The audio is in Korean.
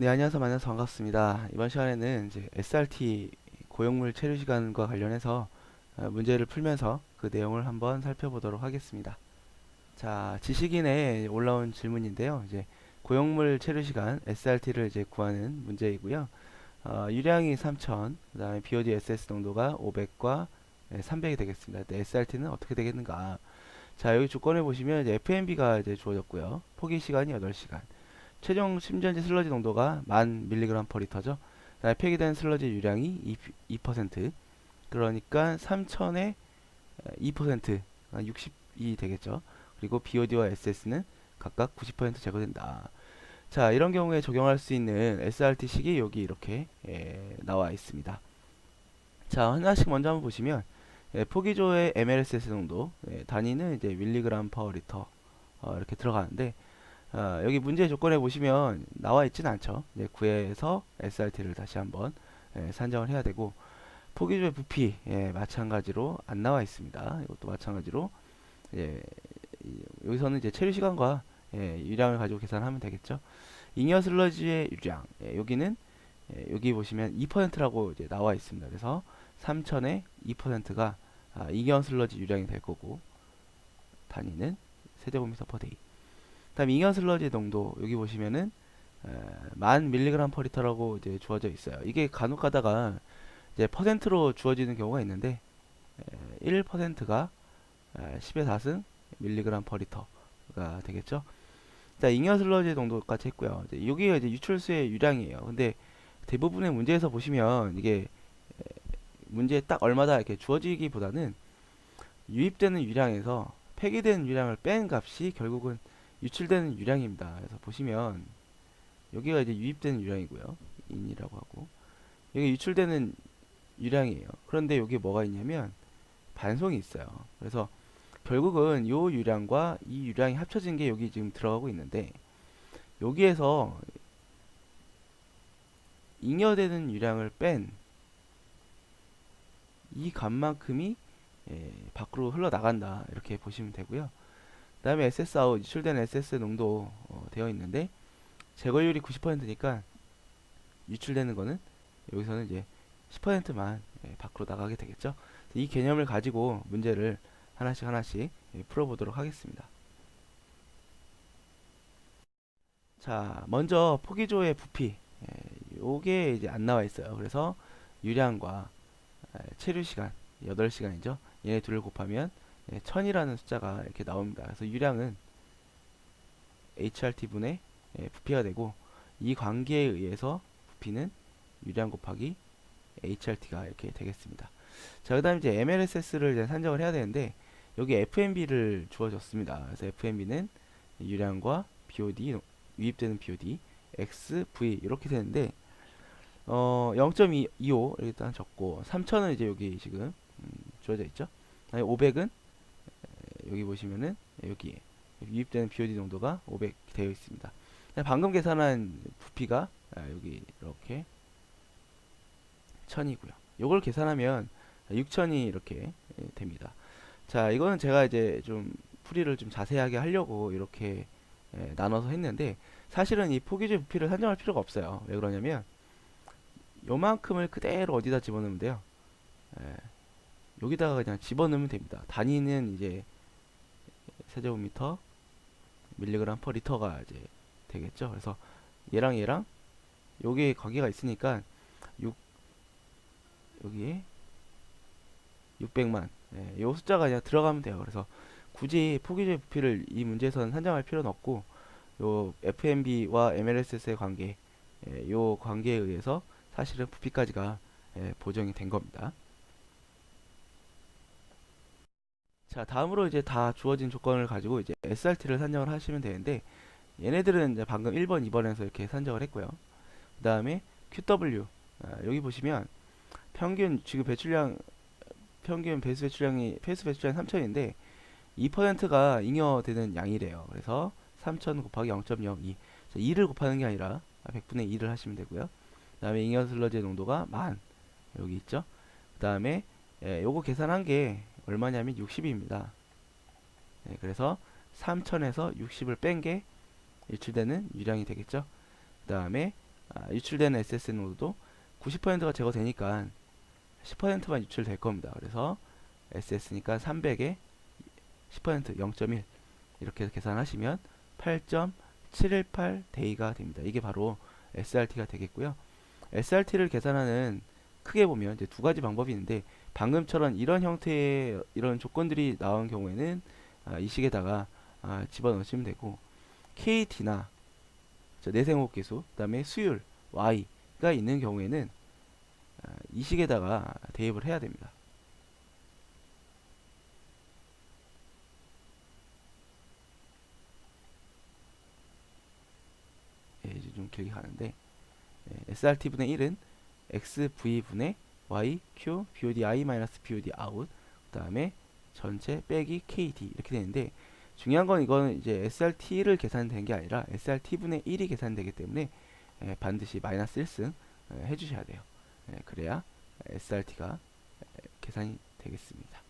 네, 안녕하세요. 만나서 반갑습니다. 이번 시간에는 이제 SRT 고용물 체류 시간과 관련해서 어, 문제를 풀면서 그 내용을 한번 살펴보도록 하겠습니다. 자, 지식인에 올라온 질문인데요. 이제 고용물 체류 시간 SRT를 이제 구하는 문제이고요. 어, 유량이 3000, 그다음에 BOD SS 농도가 500과 300이 되겠습니다. SRT는 어떻게 되겠는가? 자, 여기 조건에 보시면 이제 FMB가 이제 주어졌고요. 포기 시간이 8시간. 최종 심전지 슬러지 농도가 만 밀리그램 퍼 리터죠. 그다음에 폐기된 슬러지 유량이 2, 2% 그러니까 3천에 2% 60이 되겠죠. 그리고 BOD와 SS는 각각 90% 제거된다. 자, 이런 경우에 적용할 수 있는 SRT식이 여기 이렇게 예, 나와 있습니다. 자, 하나씩 먼저 한번 보시면 예, 포기조의 MLSS 농도 예, 단위는 이제 밀리그램 퍼 리터 어, 이렇게 들어가는데 어, 여기 문제 조건에 보시면 나와 있지는 않죠. 이제 구해서 SRT를 다시 한번 예, 산정을 해야 되고 포기조의 부피 예, 마찬가지로 안 나와 있습니다. 이것도 마찬가지로 예, 이- 여기서는 이제 체류 시간과 예, 유량을 가지고 계산하면 되겠죠. 잉여 슬러지의 유량 예, 여기는 예, 여기 보시면 2%라고 이제 나와 있습니다. 그래서 3천의 2%가 아, 잉여 슬러지 유량이 될 거고 단위는 세제곱미터 퍼 데이. 다음 잉여 슬러지 농도 여기 보시면은 에, 만 밀리그램 퍼 리터라고 이제 주어져 있어요. 이게 간혹 가다가 이제 퍼센트로 주어지는 경우가 있는데 1%가 10의 4승 밀리그램 퍼 리터가 되겠죠. 자, 잉여 슬러지 농도까지 했고요. 이제 여기가 이제 유출수의 유량이에요. 근데 대부분의 문제에서 보시면 이게 에, 문제에 딱 얼마다 이렇게 주어지기보다는 유입되는 유량에서 폐기된 유량을 뺀 값이 결국은 유출되는 유량입니다. 그래서 보시면 여기가 이제 유입되는 유량이고요. 인이라고 하고 여기 유출되는 유량이에요. 그런데 여기 뭐가 있냐면 반송이 있어요. 그래서 결국은 요 유량과 이 유량이 합쳐진 게 여기 지금 들어가고 있는데 여기에서 잉여되는 유량을 뺀 이 값만큼이 예, 밖으로 흘러나간다 이렇게 보시면 되고요. 그 다음에 SS 아웃 유출된 SS 농도 어, 되어 있는데 제거율이 90%니까 유출되는 거는 여기서는 이제 10%만 예, 밖으로 나가게 되겠죠. 이 개념을 가지고 문제를 하나씩 하나씩 예, 풀어보도록 하겠습니다. 자, 먼저 포기조의 부피 예, 요게 이제 안 나와 있어요. 그래서 유량과 에, 체류 시간 8시간이죠. 얘네 둘을 곱하면 예, 1000이라는 숫자가 이렇게 나옵니다. 그래서 유량은 HRT분의 예, 부피가 되고 이 관계에 의해서 부피는 유량 곱하기 HRT가 이렇게 되겠습니다. 자, 그 다음에 이제 MLSS를 이제 산정을 해야 되는데 여기 FMB를 주어졌습니다. 그래서 FMB는 유량과 BOD, 유입되는 BOD, X, V 이렇게 되는데 어, 0.25 일단 적고 3000은 이제 여기 지금 음, 주어져 있죠. 아니 500은 여기 보시면은 여기에 유입되는 BOD 농도가 500 되어 있습니다. 방금 계산한 부피가 아, 여기 이렇게 1000이고요. 요걸 계산하면 6000이 이렇게 예, 됩니다. 자, 이거는 제가 이제 좀 풀이를 좀 자세하게 하려고 이렇게 예, 나눠서 했는데 사실은 이 포기주 부피를 산정할 필요가 없어요. 왜 그러냐면 요만큼을 그대로 어디다 집어넣으면 돼요. 예, 여기다가 그냥 집어넣으면 됩니다. 단위는 이제 세제곱미터 밀리그램 퍼 리터가 이제 되겠죠. 그래서 얘랑 얘랑 여기에 관계가 있으니까 6 여기에 600만 예, 요 숫자가 그냥 들어가면 돼요. 그래서 굳이 포기주의 부피를 이 문제에서는 산정할 필요는 없고 요 FMB와 MLSS의 관계 예, 요 관계에 의해서 사실은 부피까지가 예, 보정이 된 겁니다. 자, 다음으로 이제 다 주어진 조건을 가지고 이제 SRT를 산정을 하시면 되는데 얘네들은 이제 방금 1번, 2번에서 이렇게 산정을 했고요. 그 다음에 QW 아, 여기 보시면 평균 지금 배출량 평균 배수 배출량이 배수 배출량 3천인데 2%가 잉여되는 양이래요. 그래서 3천 곱하기 0.02 2를 곱하는 게 아니라 100분의 2를 하시면 되고요. 그 다음에 잉여 슬러지의 농도가 만 여기 있죠. 그 다음에 예, 요거 계산한 게 얼마냐면 60입니다. 예, 그래서 3000에서 60을 뺀게 일출되는 유량이 되겠죠. 그 다음에 아, 유출되는 SS 노드도 90%가 제거되니까 10%만 유출될 겁니다. 그래서 SS니까 300에 10% 0.1 이렇게 계산하시면 8.718 데이가 됩니다. 이게 바로 SRT가 되겠고요. SRT를 계산하는 크게 보면 이제 두 가지 방법이 있는데 방금처럼 이런 형태의 이런 조건들이 나온 경우에는 아, 이 식에다가 아, 집어넣으시면 되고 KT나 내생호흡 계수 그 다음에 수율 Y가 있는 경우에는 아, 이 식에다가 대입을 해야 됩니다. 예, 이제 좀 길게 가는데 예, SRT 분의 1은 XV 분의 Y, Q, BOD I 마이너스 BOD out 그 다음에 전체 빼기 KD 이렇게 되는데 중요한 건 이거는 이제 SRT를 계산된 게 아니라 SRT 분의 1이 계산되기 때문에 예, 반드시 마이너스 1승 예, 해주셔야 돼요. 예, 그래야 SRT가 계산이 되겠습니다.